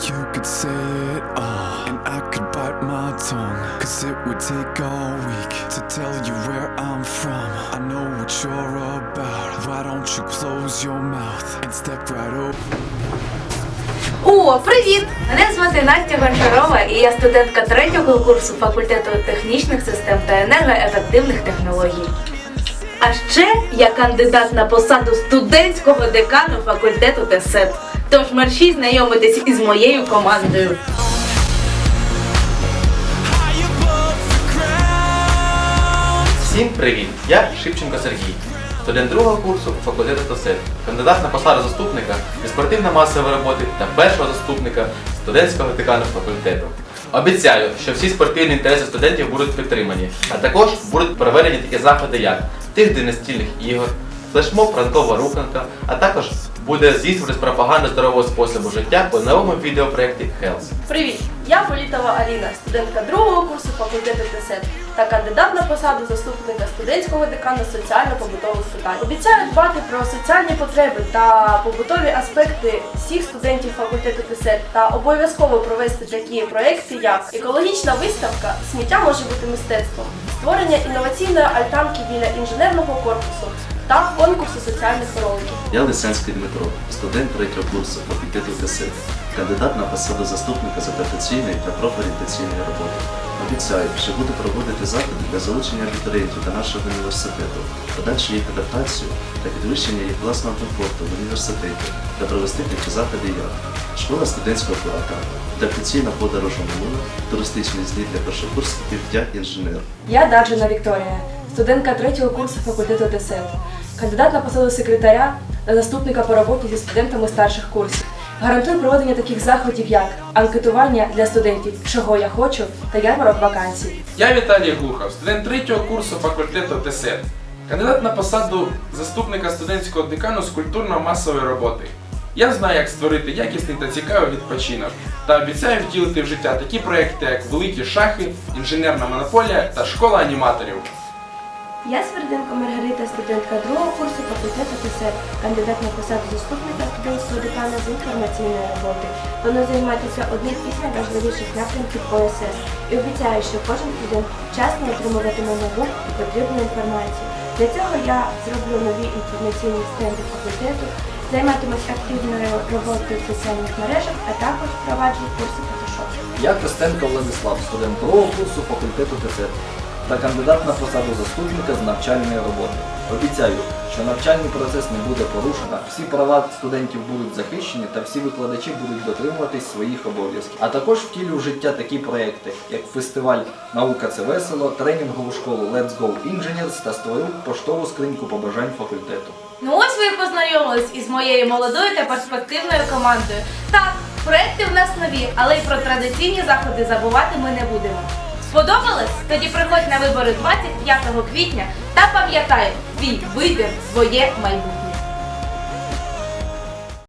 You could say it all, and I could bite my tongue. Cause it would take all week to tell you where I'm from. I know what you're about. Why don't you close your mouth and step right over? О, привіт! Мене звати Настя Гончарова і я студентка третього курсу факультету технічних систем та енергоефективних технологій. А ще я кандидат на посаду студентського декану факультету ТЕСЕТ. Тож мерщій знайомитись із моєю командою. Всім привіт! Я Шипченко Сергій, студент другого курсу факультету ТОСЕТ, кандидат на посаду заступника зі спортивно-масової роботи та першого заступника студентського декану факультету. Обіцяю, що всі спортивні інтереси студентів будуть підтримані, а також будуть проведені такі заходи, як тиждень настільних ігор, флешмоб ранкова руханка, а також буде здійснюватись пропаганда здорового способу життя у новому відеопроєкті Health. Привіт! Я Політова Аліна, студентка другого курсу факультету ТСЕТ та кандидат на посаду заступника студентського декана соціально-побутових питань. Обіцяю дбати про соціальні потреби та побутові аспекти всіх студентів факультету ТСЕТ та обов'язково провести такі проекти, як екологічна виставка Сміття може бути мистецтвом, створення інноваційної альтанки біля інженерного корпусу та конкурсу соціальних роликів. Я Лисенський Дмитро, студент третього курсу факультету ТСЕТ, кандидат на посаду заступника з адаптаційної та профорієнтаційної роботи. Обіцяю, що буду проводити заходи для залучення абітурієнтів до нашого університету, подальшу їх адаптацію та підвищення їх власного комфорту в університеті та провести такі заходи як школа студентського плакату, адаптаційна подорож у минуле, туристичний зліт для першокурсників «Я інженер. Я Даржина Вікторія, студентка третього курсу факультету ДСЕТ, кандидат на посаду секретаря та заступника по роботі зі студентами старших курсів. Гарантую проведення таких заходів, як анкетування для студентів, чого я хочу, та ярмарок вакансій. Я Віталій Глухов, студент третього курсу факультету ТСЕТ, кандидат на посаду заступника студентського декану з культурно-масової роботи. Я знаю, як створити якісний та цікавий відпочинок та обіцяю втілити в життя такі проекти, як великі шахи, інженерна монополія та школа аніматорів. Я Сверденко Маргарита, студентка другого курсу факультету ТСЕТ, кандидат на посаду заступника студентського декана з інформаційної роботи. Планую займатися одним із найважливіших напрямків ОСС і обіцяю, що кожен студент вчасно отримуватиме нову і потрібну інформацію. Для цього я зроблю нові інформаційні стенди факультету, займатимусь активною роботою в соціальних мережах, а також впроваджу курси Photoshop. Я Костенко Владислав, студент другого курсу факультету ТСЕТ та кандидат на посаду заступника з навчальної роботи. Обіцяю, що навчальний процес не буде порушено, всі права студентів будуть захищені та всі викладачі будуть дотримуватись своїх обов'язків. А також втілю в життя такі проекти, як фестиваль Наука це весело, тренінгову школу Let's Go Engineers та створю поштову скриньку побажань факультету. Ну ось ви познайомились із моєю молодою та перспективною командою. Так, проекти в нас нові, але й про традиційні заходи забувати ми не будемо. Сподобалось? Тоді приходь на вибори 25 квітня та пам'ятай, твій вибір своє майбутнє.